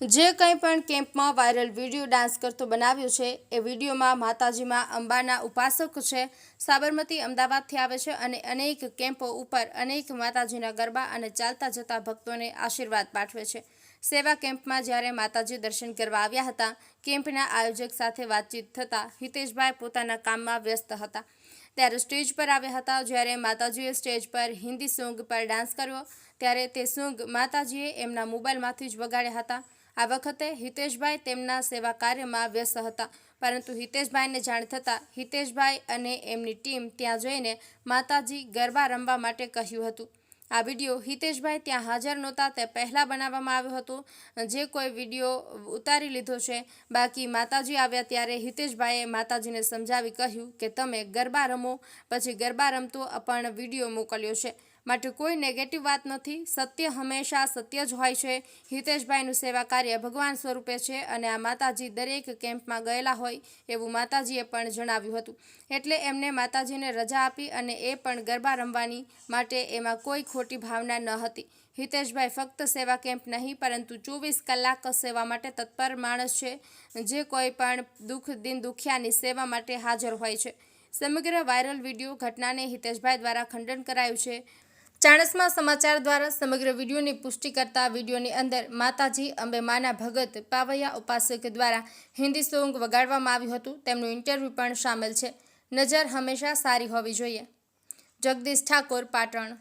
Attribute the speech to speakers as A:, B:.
A: જે કંઈ પણ કેમ્પમાં વાયરલ વીડિયો ડાન્સ કરતો બનાવ્યો છે, એ વિડીયોમાં માતાજીમાં અંબાના ઉપાસક છે, સાબરમતી અમદાવાદથી આવે છે અને અનેક કેમ્પો ઉપર અનેક માતાજીના ગરબા અને ચાલતા જતા ભક્તોને આશીર્વાદ પાઠવે છે. સેવા કેમ્પમાં જ્યારે માતાજી દર્શન કરવા આવ્યા હતા, કેમ્પના આયોજક સાથે વાતચીત થતાં હિતેશભાઈ પોતાના કામમાં વ્યસ્ત હતા. ત્યારે સ્ટેજ પર આવ્યા હતા, જ્યારે માતાજીએ સ્ટેજ પર હિન્દી સોંગ પર ડાન્સ કર્યો, ત્યારે તે સોંગ માતાજીએ એમના મોબાઈલમાંથી જ વગાડ્યા હતા. આ વખતે હિતેશભાઈ તેમના સેવા કાર્યમાં વ્યસ્ત હતા. પરંતુ હિતેશભાઈને જાણ થતાં હિતેશભાઈ અને એમની ટીમ ત્યાં જઈને માતાજી ગરબા રમવા માટે કહ્યું હતું. આ વીડિયો હિતેશભાઈ ત્યાં હાજર નહોતા તે પહેલાં બનાવવામાં આવ્યો હતો. જે કોઈ વીડિયો ઉતારી લીધો છે, બાકી માતાજી આવ્યા ત્યારે હિતેશભાઈએ માતાજીને સમજાવી કહ્યું કે તમે ગરબા રમો, પછી ગરબા રમતો પણ વીડિયો મોકલ્યો છે. માટે કોઈ નેગેટિવ વાત નથી. સત્ય હંમેશા સત્ય જ હોય છે. હિતેશભાઈનું સેવા કાર્ય ભગવાન સ્વરૂપે છે અને આ માતાજી દરેક કેમ્પમાં ગયેલા હોય એવું માતાજીએ પણ જણાવ્યું હતું. એટલે એમને માતાજીને રજા આપી અને એ પણ ગરબા રમવાની માટે એમાં કોઈ ખોટી ભાવના ન હતી. હિતેશભાઈ ફક્ત સેવા કેમ્પ નહીં, પરંતુ ચોવીસ કલાક સેવા માટે તત્પર માણસ છે. જે કોઈ પણ દુઃખ, દિન દુખિયાની સેવા માટે હાજર હોય છે. સમગ્ર વાયરલ વીડિયો ઘટનાને હિતેશભાઈ દ્વારા ખંડન કરાયું છે. ચાણસ્મા સમાચાર દ્વારા સમગ્ર વિડીયોની પુષ્ટિ કરતા વિડીયોની અંદર માતાજી, અંબે માના ભગત પાવૈયા ઉપાસક દ્વારા હિન્દી સોંગ વગાડવામાં આવ્યું હતું. તેમનું ઇન્ટરવ્યૂ પણ સામેલ છે. નજર હંમેશા સારી હોવી જોઈએ. જગદીશ ઠાકોર, પાટણ.